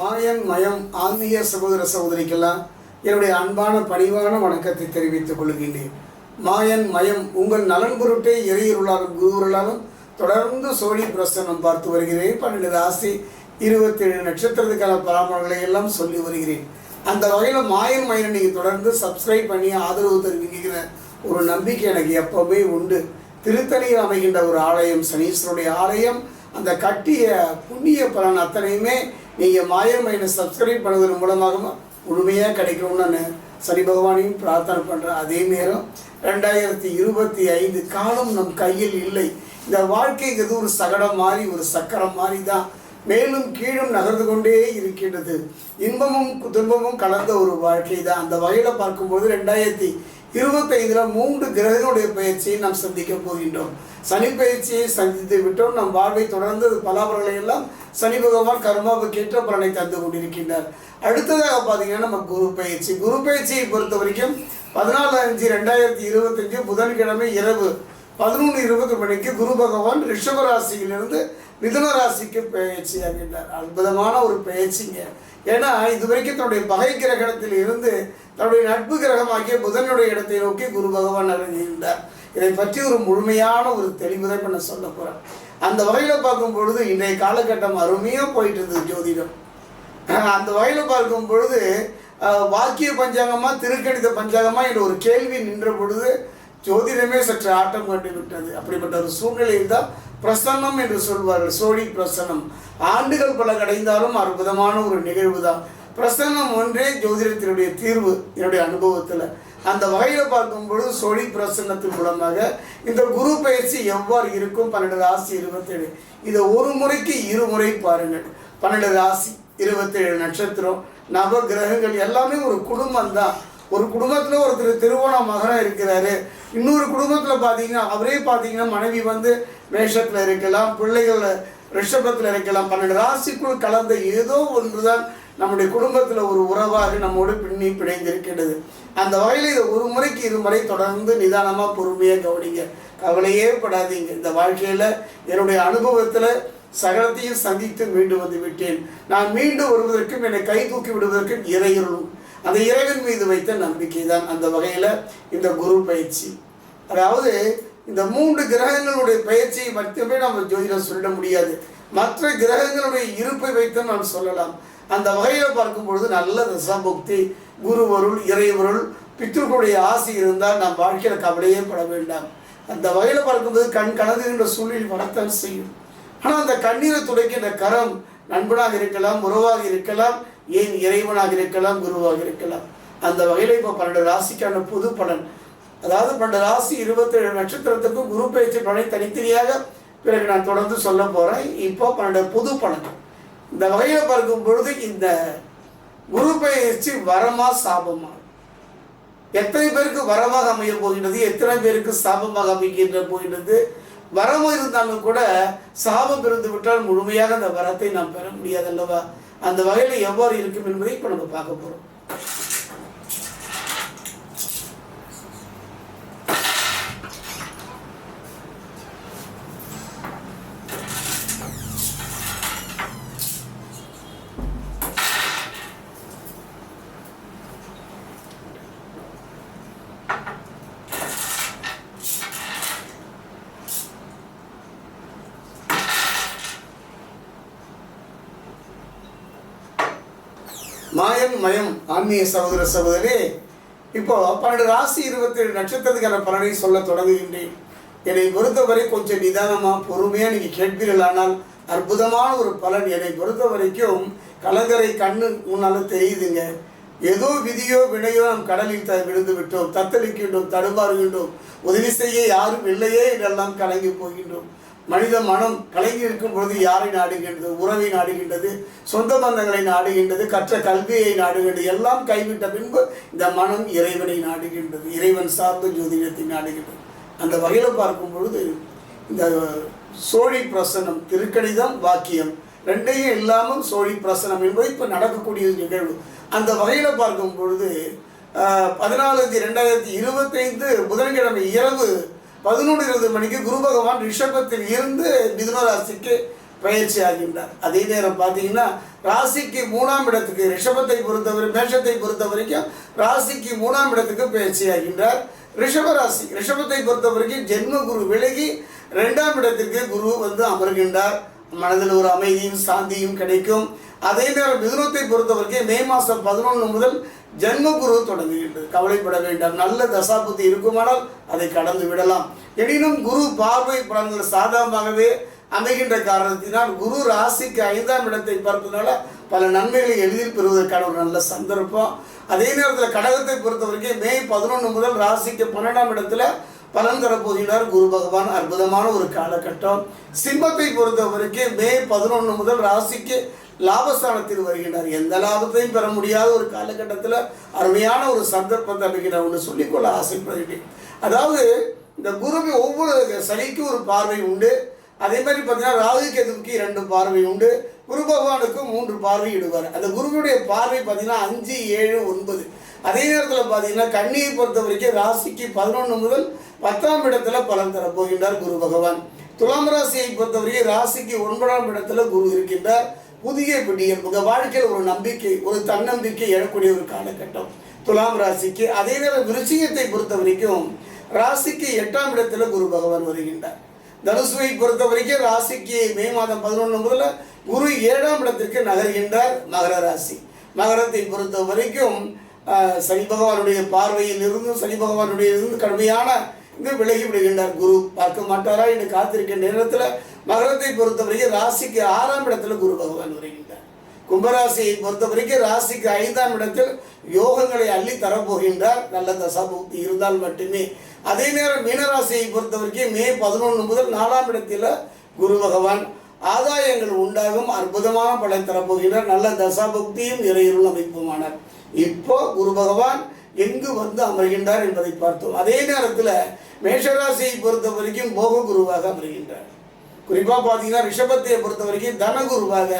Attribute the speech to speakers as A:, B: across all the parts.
A: மாயன் மயம் ஆன்மீக சகோதர சகோதரிக்கெல்லாம் என்னுடைய அன்பான பணிவான வணக்கத்தை தெரிவித்துக் கொள்கின்றேன். மாயன் மயம் உங்கள் நலன் பொருட்டே இறையருளாலும் குருவருளாலும் தொடர்ந்து சோழி பிரசனம் பார்த்து வருகிறேன். பன்னெண்டு ராசி இருபத்தேழு நட்சத்திரத்துக்கான பராமரங்களை எல்லாம் சொல்லி வருகிறேன். அந்த வகையில் மாயன் மயனை நீங்கள் தொடர்ந்து சப்ஸ்கிரைப் பண்ணி ஆதரவு தெரிவிக்கிற ஒரு நம்பிக்கை எனக்கு எப்பவுமே உண்டு. திருத்தணியில் அமைகின்ற ஒரு ஆலயம் சனீஸ்வருடைய ஆலயம் அந்த கட்டிய புண்ணிய பலன் அத்தனையுமே நீங்கள் மாயமையினை சப்ஸ்கிரைப் பண்ணுவதன் மூலமாக முழுமையாக கிடைக்கணும்னு நான் சனி பகவானையும் பிரார்த்தனை பண்ணுறேன் அதே நேரம் ரெண்டாயிரத்தி இருபத்தி ஐந்து காலம் நம் கையில் இல்லை. இந்த வாழ்க்கைங்கிறது ஒரு சகடம் மாதிரி ஒரு சக்கரம் மாதிரி தான் மேலும் கீழும் நகர்ந்து கொண்டே இருக்கின்றது. இன்பமும் துன்பமும் கலந்த ஒரு வாழ்க்கை தான் அந்த வகையில் பார்க்கும்போது ரெண்டாயிரத்தி இருபத்தைந்தில் மூன்று கிரகங்களுடைய பயிற்சியை நாம் சந்திக்க போகின்றோம். சனி பயிற்சியை சந்தித்து விட்டோம். நம் வாழ்வை தொடர்ந்து பலாபரங்களை எல்லாம் சனி பகவான் கர்மாவுக்கு ஏற்ற பலனை தந்து கொண்டிருக்கின்றார். அடுத்ததாக பார்த்தீங்கன்னா நம்ம குரு பயிற்சி. குரு பயிற்சியை பொறுத்த வரைக்கும் பதினாலு அஞ்சு ரெண்டாயிரத்தி இருபத்தஞ்சு புதன்கிழமை இரவு பதினொன்று இருபது மணிக்கு குரு பகவான் ரிஷப ராசியிலிருந்து மிதுன ராசிக்கு பயிற்சியாகின்றார். அற்புதமான ஒரு பயிற்சிங்க. ஏன்னா இது வரைக்கும் தன்னுடைய பகை கிரகணத்தில் இருந்து தன்னுடைய நட்பு கிரகமாகிய புதனுடைய இடத்தை நோக்கி குரு பகவான் அடைஞ்சிருந்தார் இதை பற்றி ஒரு முழுமையான ஒரு தெளிவுதை பண்ண சொல்ல போகிறேன் அந்த வகையில் பார்க்கும் பொழுது இன்றைய காலகட்டம் அருமையாக போயிட்டு இருந்தது ஜோதிடம். அந்த வகையில் பார்க்கும் பொழுது வாக்கிய பஞ்சாங்கமாக திருக்கணித பஞ்சாங்கமாக என்ற ஒரு கேள்வி நின்ற பொழுது ஜோதிடமே சற்று ஆட்டம் கண்டு விட்டது. அப்படிப்பட்ட ஒரு சூழ்நிலையில் தான் பிரசன்னம் என்று சொல்வார்கள். சோழி பிரசன்னம். ஆண்டுகள் பல கடைந்தாலும் அற்புதமான ஒரு நிகழ்வு தான் பிரசன்னம் ஒன்றே ஜோதிடத்தினுடைய தீர்வு என்னுடைய அனுபவத்தில். அந்த வகையில் பார்க்கும் பொழுது சோழி பிரசன்னத்தின் மூலமாக இந்த குரு பயிற்சி எவ்வாறு இருக்கும்? பன்னெண்டு ராசி இருபத்தேழு. இதை ஒரு முறைக்கு இருமுறை பாருங்கள். பன்னெண்டு ராசி இருபத்தேழு நட்சத்திரம் நவ கிரகங்கள் எல்லாமே ஒரு குடும்பம் தான் ஒரு குடும்பத்தில் ஒருத்தர் திருவோண மகனாக இருக்கிறாரு. இன்னொரு குடும்பத்தில் பார்த்தீங்கன்னா அவரே பார்த்தீங்கன்னா மனைவி வந்து மேஷத்தில் இருக்கலாம் பிள்ளைகள் ரிஷபத்தில் இருக்கலாம் பன்னெண்டு ராசிக்குள் கலந்த ஏதோ ஒன்று தான் நம்முடைய குடும்பத்தில் ஒரு உறவாக நம்மோடு பின்னி பிணைந்திருக்கின்றது. அந்த வகையில் இதை ஒரு முறைக்கு இருமுறை தொடர்ந்து நிதானமாக பொறுமையாக கவனிங்க. கவலையே படாதீங்க. இந்த வாழ்க்கையில் என்னுடைய அனுபவத்தில் சகலத்தையும் சந்தித்து மீண்டு வந்து விட்டேன். நான் மீண்டு வருவதற்கும் என்னை கை தூக்கி விடுவதற்கும் இறையருளும். அந்த இறைவன் மீது வைத்த நம்பிக்கை தான் அந்த வகையில் இந்த குரு பயிற்சி. அதாவது இந்த மூன்று கிரகங்களுடைய பயிற்சியை மட்டுமே நம்ம ஜோதிடம் சொல்லிட முடியாது. மற்ற கிரகங்களுடைய இருப்பை வைத்து நாம் சொல்லலாம். அந்த வகையில் பார்க்கும் பொழுது நல்ல தசாபுக்தி குருவருள் இறைவருள் பித்ருக்களுடைய ஆசை இருந்தால் நாம் வாழ்க்கையில் கவலையே பட வேண்டாம். அந்த வகையில் பார்க்கும்போது கண் கலந்துகின்ற சூழ்நிலை வரத்தான் செய்யும். ஆனால் அந்த கண்ணீரை துடைக்கின்ற கரம் நண்பனாக இருக்கலாம் உறவாக இருக்கலாம் ஏன் இறைவனாக இருக்கலாம் குருவாக இருக்கலாம். அந்த வகையில் இப்போ பன்னெண்டு ராசிக்கான புது பலன். அதாவது பன்னெண்டு ராசி இருபத்தேழு நட்சத்திரத்துக்கும் குரு பயிற்சி பலனை தனித்தனியாக பிறகு நான் தொடர்ந்து சொல்ல போகிறேன் இப்போ பன்னெண்டு புது பலன் இந்த வகையில் பார்க்கும் பொழுது இந்த குரு பயிற்சி வரமா சாபமா? எத்தனை பேருக்கு வரமாக அமைய போகின்றது எத்தனை பேருக்கு சாபமாக அமைக்கின்ற போகின்றது? வரம் இருந்தாலும் கூட சாபம் இருந்து விட்டால் முழுமையாக அந்த வரத்தை நாம் பெற முடியாது அல்லவா? அந்த வகையில் எவ்வாறு இருக்கும் என்பதை இப்போ நம்ம பார்க்க போகிறோம் மாயம் மயம் ஆன்மீக சகோதர சகோதரி இப்போ பன்னெண்டு ராசி இருபத்தேழு நட்சத்திரத்துக்கான பலனை சொல்ல தொடங்குகின்றேன். என்னை பொறுத்தவரை கொஞ்சம் நிதானமாக பொறுமையாக நீங்கள் கேட்பீர்கள் ஆனால் அற்புதமான ஒரு பலன். என்னை பொறுத்த வரைக்கும் கலங்கரை கண்ணு முன்னால் தெரியுதுங்க. ஏதோ விதியோ வினையோ நம் கடலில் த விழுந்து விட்டோம். தத்தளிக்கின்றோம் தடுமாறுகின்றோம். உதவி செய்ய யாரும் இல்லையே என்றெல்லாம் கலங்கி போகின்றோம். மனித மனம் கலங்கி இருக்கும் பொழுது யாரை நாடுகின்றது? உறவை நாடுகின்றது சொந்த பந்தங்களை நாடுகின்றது கற்ற கல்வியை நாடுகின்றது எல்லாம் கைவிட்ட பின்பு இந்த மனம் இறைவனை நாடுகின்றது இறைவன் சார்ந்த ஜோதிடத்தை நாடுகின்றது. அந்த வகையில் பார்க்கும் பொழுது இந்த சோழி பிரசனம் திருக்கணிதம் வாக்கியம் ரெண்டையும் இல்லாமல் சோழி பிரசனம் என்பது இப்போ நடக்கக்கூடிய நிகழ்வு. அந்த வகையில் பார்க்கும் பொழுது பதினாலு ரெண்டாயிரத்தி இருபத்தைந்து புதன்கிழமை இரவு பதினொன்று இருபது மணிக்கு குரு பகவான் ரிஷபத்தில் இருந்து மிதுன ராசிக்கு பயிற்சி ஆகின்றார். அதே நேரம் பார்த்தீங்கன்னா ராசிக்கு மூணாம் இடத்துக்கு ரிஷபத்தை பொறுத்தவரை மேஷத்தை பொறுத்த வரைக்கும் ராசிக்கு மூணாம் இடத்துக்கு பயிற்சி ஆகின்றார். ரிஷப ராசி ரிஷபத்தை பொறுத்த வரைக்கும் ஜென்ம குரு விலகி ரெண்டாம் இடத்திற்கு குரு வந்து அமர்கின்றார். மனதில் ஒரு அமைதியும் சாந்தியும் கிடைக்கும். அதே நேரம் மிதுனத்தை பொறுத்த வரைக்கும் மே மாதம் பதினொன்று முதல் ஜென்ம குரு தொடங்குகின்றது கவலைப்பட வேண்டாம். நல்ல தசாபுத்தி இருக்குமானால் அதை கடந்து விடலாம். எனினும் குரு பார்வை பலன்கள் சாதகமாகவே அமைகின்ற காரணத்தினால் குரு ராசிக்கு ஐந்தாம் இடத்தை பார்ப்பதனால பல நன்மைகளை எளிதில் பெறுவதற்கான ஒரு நல்ல சந்தர்ப்பம். அதே நேரத்தில் கடகத்தை பொறுத்த வரைக்கும் மே பதினொன்று முதல் ராசிக்கு பன்னெண்டாம் இடத்துல பலன் தரப்போகிறார் குரு பகவான். அற்புதமான ஒரு காலகட்டம். சிம்மத்தை பொறுத்த வரைக்கும் மே பதினொன்று முதல் ராசிக்கு லாபஸ்தானத்தில் வருகின்றார். எந்த லாபத்தையும் பெற முடியாத ஒரு காலகட்டத்தில் அருமையான ஒரு சந்தர்ப்பத்தை அமைகிறார் ஒன்று சொல்லிக்கொள்ள ஆசைப்படுகிறேன். அதாவது இந்த குருவி ஒவ்வொரு சனிக்கு ஒரு பார்வை உண்டு. அதே மாதிரி பார்த்தீங்கன்னா ராகு கேதுவுக்கு இரண்டு பார்வை உண்டு. குரு பகவானுக்கும் மூன்று பார்வை இடுவார். அந்த குருவுடைய பார்வை பார்த்தீங்கன்னா அஞ்சு ஏழு ஒன்பது. அதே நேரத்தில் பார்த்தீங்கன்னா கண்ணியை பொறுத்த வரைக்கும் ராசிக்கு பதினொன்று முதல் பத்தாம் இடத்துல பலன் தரப்போகின்றார் குரு பகவான். துலாம் ராசியை பொறுத்தவரைக்கும் ராசிக்கு ஒன்பதாம் இடத்துல குரு இருக்கின்றார். புதிய விடியல் உங்கள் வாழ்க்கையில் ஒரு நம்பிக்கை ஒரு தன்னம்பிக்கை எழக்கூடிய ஒரு காலகட்டம். துலாம் ராசிக்கு அதே நேரம் விருச்சிகத்தை பொறுத்த வரைக்கும் ராசிக்கு எட்டாம் இடத்துல குரு பகவான் வருகின்றார். தனுசுவை பொறுத்த வரைக்கும் ராசிக்கு மே மாதம் பதினொன்று முதல்ல குரு ஏழாம் இடத்திற்கு நகர்கின்றார் மகர ராசி. மகரத்தை பொறுத்த வரைக்கும் சனி பகவானுடைய பார்வையில் இருந்தும் சனி பகவானுடைய இருந்து கடுமையான இது விலகி விடுகின்றார் குரு. பார்க்க மாட்டாரா? என்று காத்திருக்கிற நேரத்தில் மகரத்தை பொறுத்த வரைக்கும் ராசிக்கு ஆறாம் இடத்துல குரு பகவான் வருகின்றார். கும்பராசியை பொறுத்த வரைக்கும் ராசிக்கு ஐந்தாம் இடத்தில் யோகங்களை அள்ளி தரப்போகின்றார். நல்ல தசாபக்தி இருந்தால் மட்டுமே. அதே நேரம் மீனராசியை பொறுத்த வரைக்கும் மே பதினொன்று முதல் நாலாம் இடத்தில் குரு பகவான் ஆதாயங்கள் உண்டாகும். அற்புதமான பலன் தரப்போகின்றார். நல்ல தசாபக்தியும் இறையுள் அமைப்புமானார் இப்போ குரு பகவான் எங்கு வந்து அமர்கின்றார் என்பதை பார்த்தோம். அதே நேரத்தில் மேஷராசியை பொறுத்த வரைக்கும் போக குருவாக அமர்கின்றார். குறிப்பாக பார்த்தீங்கன்னா ரிஷபத்தை பொறுத்த வரைக்கும் தனகுருவாக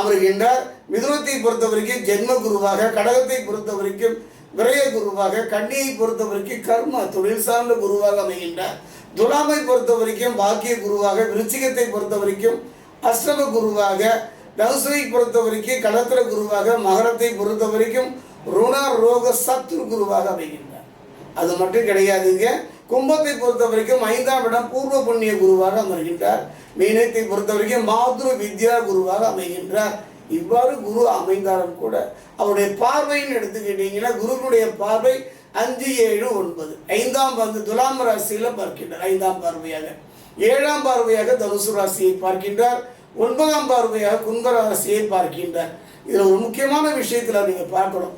A: அமர்கின்றார் மிதுனத்தை பொறுத்த வரைக்கும் ஜென்ம குருவாக கடகத்தை பொறுத்த வரைக்கும் விரய குருவாக கன்னியை பொறுத்த வரைக்கும் கர்ம தொழில் சார்ந்த குருவாக அமைகின்றார். துலாமை பொறுத்த வரைக்கும் பாக்கிய குருவாக விருச்சிகத்தை பொறுத்த வரைக்கும் அஷ்டம குருவாக தனுசுவை பொறுத்த வரைக்கும் கடத்திர குருவாக மகரத்தை பொறுத்த வரைக்கும் ருண ரோக சத்ரு குருவாக அமைகின்றார். அது மட்டும் கிடையாதுங்க. கும்பத்தை பொறுத்த வரைக்கும் ஐந்தாம் இடம் பூர்வ புண்ணிய குருவாக அமர்கின்றார். மீனத்தை பொறுத்த வரைக்கும் மாதுரு வித்யா குருவாக அமைகின்றார். இவ்வாறு குரு அமைந்தாலும் கூட அவருடைய பார்வைன்னு எடுத்துக்கிட்டீங்கன்னா குருவினுடைய பார்வை அஞ்சு ஏழு ஒன்பது. ஐந்தாம் வந்து துலாம் ராசியில் பார்க்கின்றார் ஐந்தாம் பார்வையாக. ஏழாம் பார்வையாக தனுசு ராசியை பார்க்கின்றார். ஒன்பதாம் பார்வையாக கும்ப ராசியை பார்க்கின்றார். இதில் ஒரு முக்கியமான விஷயத்தில் நீங்கள் பார்க்கணும்.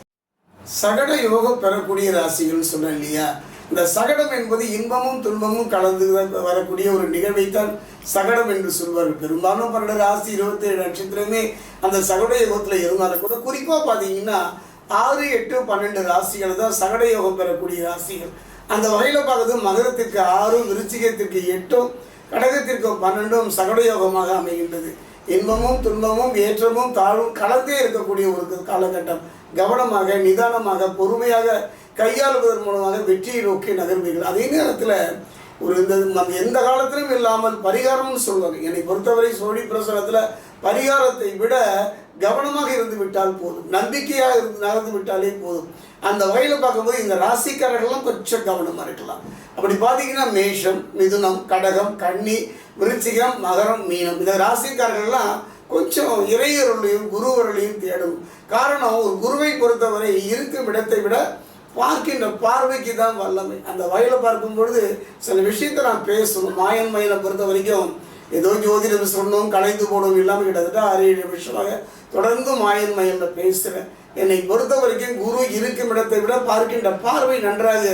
A: சகட யோகம் பெறக்கூடிய ராசிகள்னு சொன்னேன் இல்லையா? இந்த சகடம் என்பது இன்பமும் துன்பமும் கலந்து வரக்கூடிய ஒரு நிகழ்வைத்தான் சகடம் என்று சொல்வார்கள். பெரும்பாலும் பன்னெண்டு ராசி இருபத்தேழு நட்சத்திரமே அந்த சகட யோகத்தில் இருந்தாலும் கூட குறிப்பாக பார்த்தீங்கன்னா ஆறு எட்டு பன்னெண்டு ராசிகள் தான் சகட யோகம் பெறக்கூடிய ராசிகள். அந்த வகையில் பார்க்குறது மகரத்திற்கு ஆறும் விருச்சிகத்திற்கு எட்டும் கடகத்திற்கு பன்னெண்டும் சகட யோகமாக அமைகின்றது. இன்பமும் துன்பமும் ஏற்றமும் தாழ்வும் கலந்தே இருக்கக்கூடிய ஒரு காலகட்டம். கவனமாக நிதானமாக பொறுமையாக கையாளுவதன் மூலமாக வெற்றியை நோக்கி நகர்வீர்கள். அதே நேரத்தில் ஒரு இந்த நம்ம எந்த காலத்திலும் இல்லாமல் பரிகாரம்னு சொல்லுவாங்க. என்னை பொறுத்தவரை சோழி பிரசனத்தில் பரிகாரத்தை விட கவனமாக இருந்து விட்டால் போதும். நம்பிக்கையாக இருந்து நகர்ந்து விட்டாலே போதும். அந்த வகையில் பார்க்கும்போது இந்த ராசிக்காரர்கள்லாம் கொஞ்சம் கவனமாக இருக்கலாம். அப்படி பார்த்தீங்கன்னா மேஷம் மிதுனம் கடகம் கன்னி விருச்சிகம் மகரம் மீனம். இந்த ராசிக்காரர்கள்லாம் கொஞ்சம் இறையருளையும் குருவருளையும் தேடும். காரணம் ஒரு குருவை பொறுத்தவரை இருக்கும் இடத்தை விட பார்க்கின்ற பார்வைக்கு தான் வல்லமை. அந்த வயலை பார்க்கும் பொழுது சில விஷயத்தை நான் பேசணும். மாயன் மயிலை பொறுத்த வரைக்கும் ஏதோ ஜோதிடம் சொன்னோம் கலைந்து போனோம் இல்லாமல் கிட்டத்தட்ட ஆறு ஏழு வருஷமாக தொடர்ந்து மாயன் மயிலில் பேசுகிறேன் என்னை பொறுத்த வரைக்கும் குரு இருக்கும் இடத்தை விட பார்க்கின்ற பார்வை நன்றாக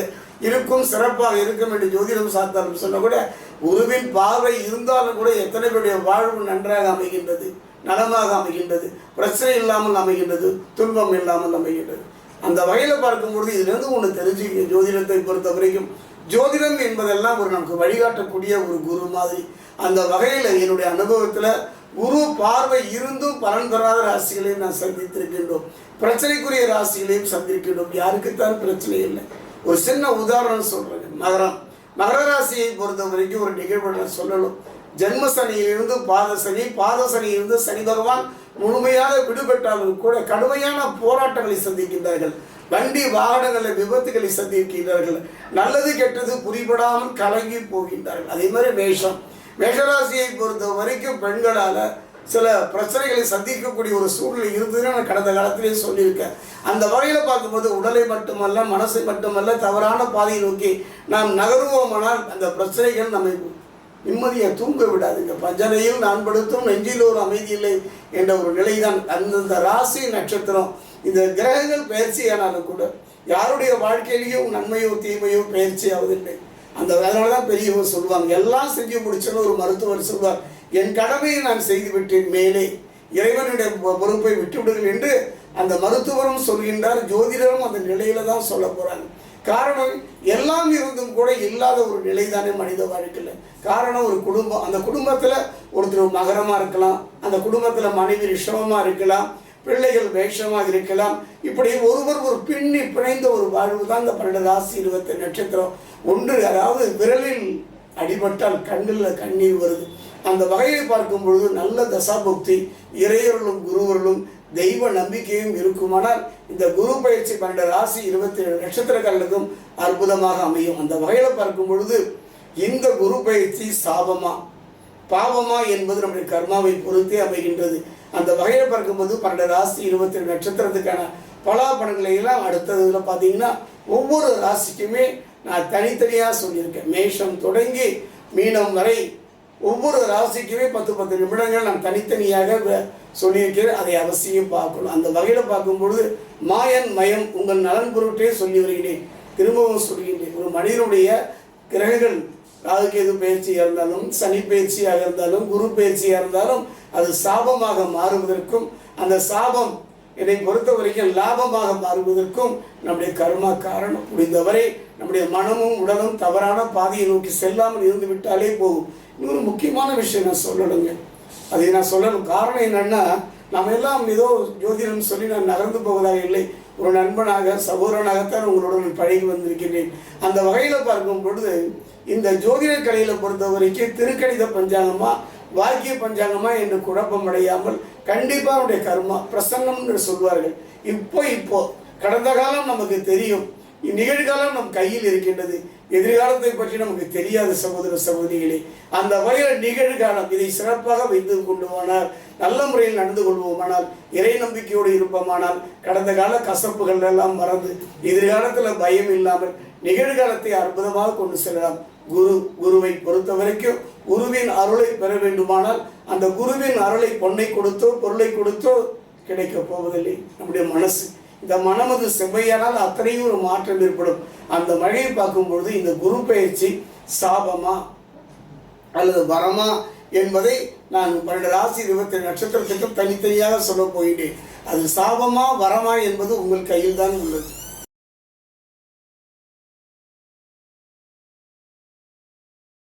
A: இருக்கும் சிறப்பாக இருக்கும் என்று ஜோதிடம் சாஸ்திரம் சொன்ன கூட குருவின் பார்வை இருந்தாலும் கூட எத்தனை பேருடைய வாழ்வு நன்றாக அமைகின்றது நலமாக அமைகின்றது பிரச்சனை இல்லாமல் அமைகின்றது துன்பம் இல்லாமல் அமைகின்றது. அந்த வகையில் பார்க்கும்பொழுது இதுலேருந்து ஒன்று தெரிஞ்சுக்க ஜோதிடத்தை பொறுத்த வரைக்கும் ஜோதிடம் என்பதெல்லாம் ஒரு நமக்கு வழிகாட்டக்கூடிய ஒரு குரு மாதிரி. அந்த வகையில் என்னுடைய அனுபவத்தில் குரு பார்வை இருந்தும் பலன் பெறாத ராசிகளையும் நான் சந்தித்திருக்கின்றோம். பிரச்சனைக்குரிய ராசிகளையும் சந்திக்கின்றோம். யாருக்குத்தான் பிரச்சனை இல்லை. ஒரு சின்ன உதாரணம் சொல்கிறேன் மகரம். மகர ராசியை பொறுத்த வரைக்கும் ஒரு நிகழ்வு நான் சொல்லணும். ஜென்ம சனியிலிருந்து பாத சனி பாத சனியிலிருந்து சனி பகவான் முழுமையாக விடுபட்டாலும் கூட கடுமையான போராட்டங்களை சந்திக்கின்றார்கள். வண்டி வாகனங்களில் விபத்துகளை சந்திக்கின்றார்கள். நல்லது கெட்டது புரிபடாமல் கலங்கி போகின்றார்கள். அதே மாதிரி மேஷம். மேஷராசியை பொறுத்த வரைக்கும் பெண்களால் சில பிரச்சனைகளை சந்திக்கக்கூடிய ஒரு சூழ்நிலை இருந்ததுன்னு நான் கடந்த காலத்திலேயே சொல்லியிருக்கேன். அந்த வகையில் பார்க்கும்போது உடலை மட்டுமல்ல மனசை மட்டுமல்ல தவறான பாதையை நோக்கி நாம் நகருவோமானால் அந்த பிரச்சனைகள் நம்மை நிம்மதியை தூங்க விடாதுங்க. பஞ்சனையில் நான் படுத்தும் நெஞ்சில் ஒரு அமைதி இல்லை என்ற ஒரு நிலைதான். அந்தந்த ராசி நட்சத்திரம். இந்த கிரகங்கள் பயிற்சியானாலும் கூட. யாருடைய வாழ்க்கையிலையும் நன்மையோ தீமையோ பயிற்சியாவதில்லை அந்த அதனால தான் பெரியவர் சொல்லுவாங்க. எல்லாம் செஞ்சு முடிச்சோன்னு ஒரு மருத்துவர் சொல்வார். என் கடமையை நான் செய்து விட்டேன் மேலே. இறைவனுடைய பொ- பொறுப்பை விட்டுவிடுங்கள் என்று அந்த மருத்துவரும் சொல்கின்றார். ஜோதிடரும் அந்த நிலையில தான் சொல்ல போறாங்க. காரணம் எல்லாம் இருந்தும் கூட இல்லாத ஒரு நிலை தானே மனித வாழ்க்கையில். காரணம் ஒரு குடும்பம். அந்த குடும்பத்தில் ஒருத்தர் மகரமாக இருக்கலாம் அந்த குடும்பத்தில் மனைவி ரிஷவமாக இருக்கலாம் பிள்ளைகள் வேஷமாக இருக்கலாம். இப்படி ஒருவர் ஒரு பின்னி பிணைந்த ஒரு வாழ்வு தான் இந்த பன்னெண்டு ராசி இருபத்தி நட்சத்திரம். ஒன்று அதாவது விரலில் அடிபட்டால் கண்ணில் கண்ணீர் வருது. அந்த வகையை பார்க்கும் பொழுது நல்ல தசாபுக்தி இறையர்களும் குருவர்களும் தெய்வ நம்பிக்கையும் இருக்குமானால் இந்த குரு பயிற்சி பன்னெண்டு ராசி இருபத்தி ஏழு நட்சத்திரங்களுக்கும் அற்புதமாக அமையும். அந்த வகையில் பார்க்கும் பொழுது இந்த குரு பயிற்சி சாபமா? பாவமா என்பது நம்முடைய கர்மாவை பொறுத்தே அமைகின்றது. அந்த வகையில் பார்க்கும்போது பன்னெண்டு ராசி இருபத்தி ரெண்டு நட்சத்திரத்துக்கான பலாபலன்களை எல்லாம் அடுத்ததுல பார்த்தீங்கன்னா ஒவ்வொரு ராசிக்குமே நான் தனித்தனியாக சொல்லியிருக்கேன். மேஷம் தொடங்கி மீனம் வரை ஒவ்வொரு ராசிக்குமே பத்து பத்து நிமிடங்கள் நான் தனித்தனியாக வ- சொல்லியிருக்கிறேன். அதை அவசியம் பார்க்கணும். அந்த வகையில் பார்க்கும்பொழுது மாயன் மயம் உங்கள் நலன் பொருட்டே சொல்லி வருகிறேன். திரும்பவும் சொல்கின்றேன். ஒரு மனிதனுடைய கிரகங்கள் ராகுகேது பயிற்சியாக இருந்தாலும் சனி பயிற்சியாக இருந்தாலும் குரு பயிற்சியாக இருந்தாலும் அது சாபமாக மாறுவதற்கும் அந்த சாபம் என்னை பொறுத்த வரைக்கும் லாபமாக மாறுவதற்கும் நம்முடைய கர்மா காரணம். முடிந்தவரை நம்முடைய மனமும் உடலும் தவறான பாதையை நோக்கி செல்லாமல் இருந்து விட்டாலே போகும் இன்னொரு முக்கியமான விஷயம் நான் சொல்லணுங்க. அதை நான் சொல்லணும். காரணம் என்னன்னா நம்ம எல்லாம் ஏதோ ஜோதிடம் சொல்லி நான் நகர்ந்து போவதாக இல்லை. ஒரு நண்பனாக சகோதரனாகத்தான் உங்களுடன் பழகி வந்திருக்கிறேன் அந்த வகையில் பார்க்கும் பொழுது இந்த ஜோதிட கலையில பொறுத்த வரைக்கும் திருக்கணித பஞ்சாங்கமா வாக்கிய பஞ்சாங்கமா என்று குழப்பம் அடையாமல் கண்டிப்பா அவருடைய கர்மா பிரசன்னம் என்று சொல்வார்கள். இப்போ இப்போ கடந்த காலம் நமக்கு தெரியும். நிகழ்காலம் நம் கையில் இருக்கின்றது. எதிர்காலத்தை பற்றி நமக்கு தெரியாத சகோதர சகோதரிகளே அந்த வகையில் நிகழ்காலம் இதை சிறப்பாக வைத்து கொண்டுமானால் நல்ல முறையில் நடந்து கொள்வோமானால் இறை நம்பிக்கையோடு இருப்போமானால் கடந்த கால கசப்புகள் எல்லாம் மறந்து எதிர்காலத்தில் பயம் இல்லாமல் நிகழ்காலத்தை அற்புதமாக கொண்டு செல்லலாம். குரு குருவை பொறுத்த வரைக்கும் குருவின் அருளை பெற வேண்டுமானால் அந்த குருவின் அருளை பொன்னை கொடுத்தோ பொருளை கொடுத்தோ கிடைக்கப் போவதில்லை. நம்முடைய மனசு. இந்த மனமது செவ்வையானால் அத்தனையும் ஒரு மாற்றம் ஏற்படும். அந்த மழையை பார்க்கும் பொழுது இந்த குரு பயிற்சி சாபமா அல்லது வரமா என்பதை நான் பன்னெண்டு ராசி இருபத்தி நட்சத்திரத்துக்கும் தனித்தனியாக சொல்ல போயிட்டேன் அது சாபமா வரமா என்பது உங்கள் கையில் தான் உள்ளது.